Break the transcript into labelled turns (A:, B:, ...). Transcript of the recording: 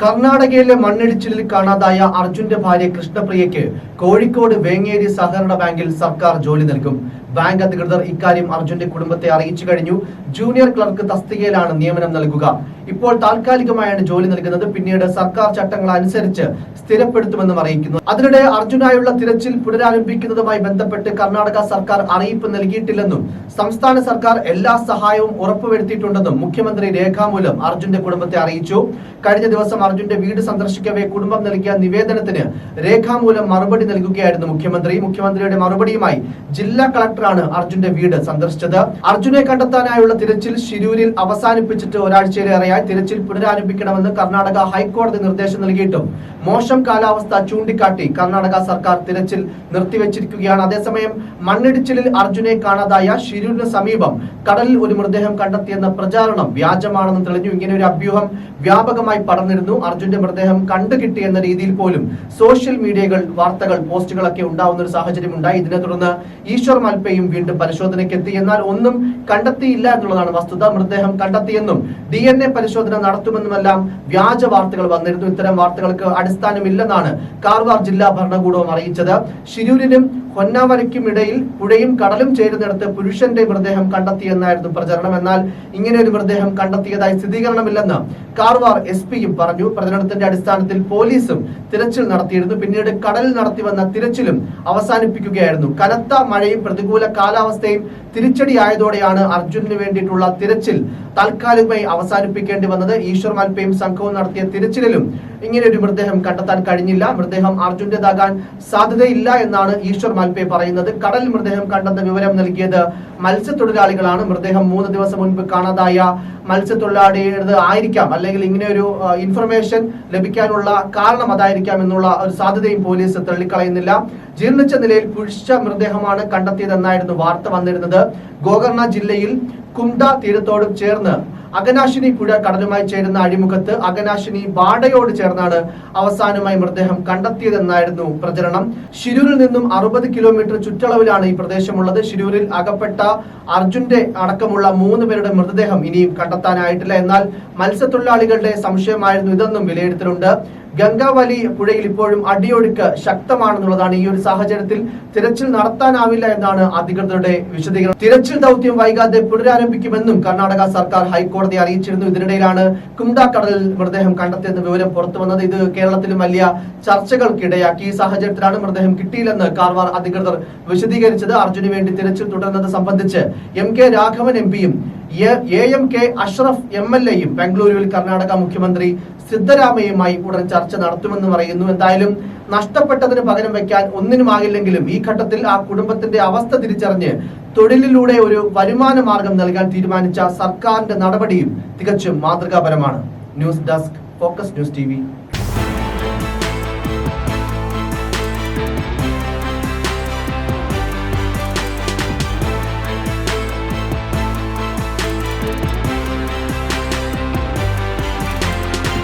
A: കർണാടകയിലെ മണ്ണിടിച്ചിലിൽ കാണാതായ അർജുന്റെ ഭാര്യ കൃഷ്ണപ്രിയയ്ക്ക് കോഴിക്കോട് വേങ്ങേരി സഹകരണ ബാങ്കിൽ സർക്കാർ ജോലി നൽകും. ബാങ്ക് അധികൃതർ ഇക്കാര്യം അർജുന്റെ കുടുംബത്തെ അറിയിച്ചു കഴിഞ്ഞു. ജൂനിയർ ക്ലർക്ക് തസ്തികയിലാണ് നിയമനം നൽകുക. ഇപ്പോൾ താൽക്കാലികമായാണ് ജോലി നൽകുന്നത്. പിന്നീട് സർക്കാർ ചട്ടങ്ങൾ അനുസരിച്ച് സ്ഥിരപ്പെടുത്തുമെന്നും അറിയിക്കുന്നു. അതിനിടെ അർജുനായുള്ള തിരച്ചിൽ പുനരാരംഭിക്കുന്നതുമായി ബന്ധപ്പെട്ട് കർണാടക സർക്കാർ അറിയിപ്പ് നൽകിയിട്ടില്ലെന്നും സംസ്ഥാന സർക്കാർ എല്ലാ സഹായവും ഉറപ്പുവരുത്തിയിട്ടുണ്ടെന്നും മുഖ്യമന്ത്രി രേഖാമൂലം അർജുന്റെ കുടുംബത്തെ അറിയിച്ചു. കഴിഞ്ഞ ദിവസം അർജുന്റെ വീട് സന്ദർശിക്കവേ കുടുംബം നൽകിയ നിവേദനത്തിന് രേഖാമൂലം മറുപടി നൽകുകയായിരുന്നു മുഖ്യമന്ത്രി. മുഖ്യമന്ത്രിയുടെ മറുപടിയുമായി ജില്ലാ കളക്ടറാണ് അർജുന്റെ വീട് സന്ദർശിച്ചത്? അർജുനെ കണ്ടെത്താനായുള്ള തിരച്ചിൽ ശിരൂരിൽ അവസാനിപ്പിച്ചിട്ട് ഒരാഴ്ചയിലേറെയായി തിരച്ചിൽ പുനരാരംഭിക്കണമെന്ന് കർണാടക ഹൈക്കോടതി നിർദ്ദേശം നൽകിയിട്ടും മോശം കാലാവസ്ഥ ചൂണ്ടിക്കാട്ടി കർണാടക സർക്കാർ തിരച്ചിൽ നിർത്തിവെച്ചിരിക്കുകയാണ്. അതേസമയം മണ്ണിടിച്ചിലിൽ അർജുനെ കാണാതായ ശിരൂരിന് സമീപം കടലിൽ ഒരു മൃതദേഹം കണ്ടെത്തിയെന്ന പ്രചാരണം വ്യാജമാണെന്ന് തെളിഞ്ഞു. ഇങ്ങനെ ഒരു അഭ്യൂഹം വ്യാപകമായി പടർന്നിരുന്നു. അർജുന്റെ മൃതദേഹം കണ്ടുകിട്ടിയെന്ന രീതിയിൽ പോലും സോഷ്യൽ മീഡിയകൾ വാർത്തകൾ പോസ്റ്റുകളൊക്കെ ഉണ്ടാവുന്ന ഒരു സാഹചര്യം ഉണ്ടായി ഇതിനെ തുടർന്ന് ഈശ്വർ മൽപ്പയും വീണ്ടും പരിശോധനയ്ക്ക് എത്തി. എന്നാൽ ഒന്നും കണ്ടെത്തിയില്ല എന്നുള്ളതാണ് വസ്തുത. മൃതദേഹം കണ്ടെത്തിയെന്നും ഡി എൻ എ പരിശോധന നടത്തുമെന്നുമെല്ലാം വ്യാജ വാർത്തകൾ വന്നിരുന്നു. ഇത്തരം വാർത്തകൾക്ക് അടിസ്ഥാനമില്ലെന്നാണ് കാർവാർ ജില്ലാ ഭരണകൂടവും അറിയിച്ചത്. ശിരൂരിനും പൊന്നാവരയ്ക്കും ഇടയിൽ പുഴയും കടലും ചേരുന്നിടത്ത് പുരുഷന്റെ മൃതദേഹം കണ്ടെത്തിയെന്നായിരുന്നു പ്രചരണം. എന്നാൽ ഇങ്ങനെ ഒരു മൃതദേഹം കണ്ടെത്തിയതായി സ്ഥിരീകരണമില്ലെന്ന് കാർവാർ എസ് പിയും പറഞ്ഞു. പ്രചരണത്തിന്റെ അടിസ്ഥാനത്തിൽ പോലീസും തിരച്ചിൽ നടത്തിയിരുന്നു. പിന്നീട് കടലിൽ നടത്തി വന്ന തിരച്ചിലും അവസാനിപ്പിക്കുകയായിരുന്നു. കനത്ത മഴയും പ്രതികൂല കാലാവസ്ഥയും തിരിച്ചടിയായതോടെയാണ് അർജുനന് വേണ്ടിയിട്ടുള്ള തിരച്ചിൽ താൽക്കാലികമായി അവസാനിപ്പിക്കേണ്ടി വന്നത്. ഈശ്വർ മൽപ്പയും സംഘവും നടത്തിയ തിരച്ചിലും ഇങ്ങനെ ഒരു മൃതദേഹം കണ്ടെത്താൻ കഴിഞ്ഞില്ല. മൃതദേഹം അർജുന്റേതാകാൻ സാധ്യതയില്ല എന്നാണ് ഈശ്വർ മൽപ്പെ പറയുന്നത്. കടൽ മൃതദേഹം കണ്ടെന്ന വിവരം നൽകിയത് മത്സ്യത്തൊഴിലാളികളാണ്. മൃതദേഹം മൂന്ന് ദിവസം മുൻപ് കാണാതായ മത്സ്യത്തൊഴിലാളിയുടെ ആയിരിക്കാം. അല്ലെങ്കിൽ ഇങ്ങനെ ഒരു ഇൻഫർമേഷൻ ലഭിക്കാനുള്ള കാരണം അതായിരിക്കാം എന്നുള്ള ഒരു സാധ്യതയും പോലീസ് തള്ളിക്കളയുന്നില്ല. ജീർണിച്ച നിലയിൽ പുരുഷ മൃതദേഹമാണ് കണ്ടെത്തിയതെന്നായിരുന്നു വാർത്ത വന്നിരുന്നത്. ഗോകർണ ജില്ലയിൽ കുംഡ തീരത്തോടും ചേർന്ന് അഗനാശിനി പുഴ കടലുമായി ചേരുന്ന അഴിമുഖത്ത് അഗനാശിനി വാടയോട് ചേർന്നാണ് അവസാനമായി മൃതദേഹം കണ്ടെത്തിയതെന്നായിരുന്നു പ്രചരണം. ഷിരൂരിൽ നിന്നും അറുപത് കിലോമീറ്റർ ചുറ്റളവിലാണ് ഈ പ്രദേശമുള്ളത്. ഷിരൂരിൽ അകപ്പെട്ട അർജുന്റെ അടക്കമുള്ള മൂന്ന് പേരുടെ മൃതദേഹം ഇനിയും കണ്ടെത്താനായിട്ടില്ല. എന്നാൽ മത്സ്യത്തൊഴിലാളികളുടെ സംശയമായിരുന്നു ഇതെന്നും വിലയിരുത്തലുണ്ട്. ഗംഗാവലി പുഴയിൽ ഇപ്പോഴും അടിയൊഴുക്ക് ശക്തമാണെന്നുള്ളതാണ് ഈ ഒരു സാഹചര്യത്തിൽ തിരച്ചിൽ നടത്താനാവില്ല എന്നാണ് അധികൃതരുടെ വിശദീകരണം. തിരച്ചിൽ ദൗത്യം വൈകാതെ പുനരാരംഭിക്കുമെന്നും കർണാടക സർക്കാർ ഹൈക്കോടതി അറിയിച്ചിരുന്നു. ഇതിനിടയിലാണ് കുംഡാക്കടലിൽ മൃതദേഹം കണ്ടെത്തിയെന്ന വിവരം പുറത്തു വന്നത് ഇത് കേരളത്തിലും വലിയ ചർച്ചകൾക്കിടയാക്കി. ഈ സാഹചര്യത്തിലാണ് മൃതദേഹം കിട്ടിയില്ലെന്ന് കാർവാർ അധികൃതർ വിശദീകരിച്ചത്. അർജുന് വേണ്ടി തിരച്ചിൽ തുടരുന്നത് സംബന്ധിച്ച് എം കെ രാഘവൻ എം പിയും A M K Ashraf M L എയും ബംഗളൂരുവിൽ കർണാടക മുഖ്യമന്ത്രി സിദ്ധരാമയുമായി ഉടൻ ചർച്ച നടത്തുമെന്ന് പറയുന്നു. എന്തായാലും നഷ്ടപ്പെട്ടതിന് പകരം വെക്കാൻ ഒന്നിനുമാകില്ലെങ്കിലും ഈ ഘട്ടത്തിൽ ആ കുടുംബത്തിന്റെ അവസ്ഥ തിരിച്ചറിഞ്ഞ് തൊഴിലിലൂടെ ഒരു വരുമാന മാർഗം നൽകാൻ തീരുമാനിച്ച സർക്കാരിന്റെ നടപടിയും തികച്ചും മാതൃകാപരമാണ്. News desk focus news T